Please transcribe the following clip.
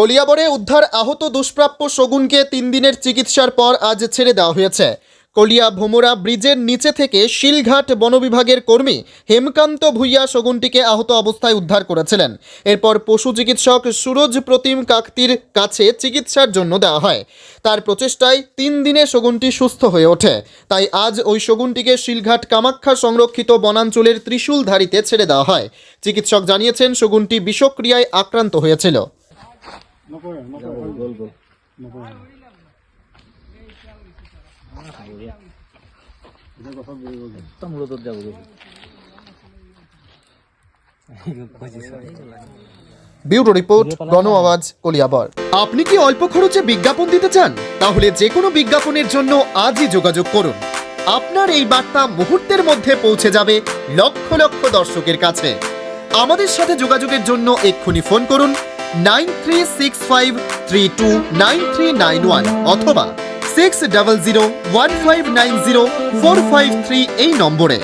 কলিয়াবরে উদ্ধার আহত দুষ্প্রাপ্য শগুনকে তিন দিনের চিকিৎসার পর আজ ছেড়ে দেওয়া হয়েছে। কলিয়া ভোমরা ব্রিজের নিচে থেকে শিলঘাট বনবিভাগের কর্মী হেমকান্ত ভুইয়া শগুনটিকে আহত অবস্থায় উদ্ধার করেছিলেন। এরপর পশু চিকিৎসক সুরজ প্রতিম কাকতির কাছে চিকিৎসার জন্য দেওয়া হয়। তার প্রচেষ্টায় তিন দিনে শগুনটি সুস্থ হয়ে ওঠে। তাই আজ ওই শগুনটিকে শিলঘাট কামাখ্যা সংরক্ষিত বনাঞ্চলের ত্রিশূলধারীতে ছেড়ে দেওয়া হয়। চিকিৎসক জানিয়েছেন, শগুনটি বিষক্রিয়ায় আক্রান্ত হয়েছিল। যাব ব্যুরো রিপোর্ট গণ আওয়াজ কলিয়াবর। আপনি কি অল্প খরচে বিজ্ঞাপন দিতে চান? তাহলে যে কোনো বিজ্ঞাপনের জন্য আজই যোগাযোগ করুন। আপনার এই বার্তা মুহূর্তের মধ্যে পৌঁছে যাবে লক্ষ লক্ষ দর্শকের কাছে। আমাদের সাথে যোগাযোগের জন্য এক্ষুনি ফোন করুন nine five two nine nine অথবা six double zero one five nine zero four five three এই নম্বরে।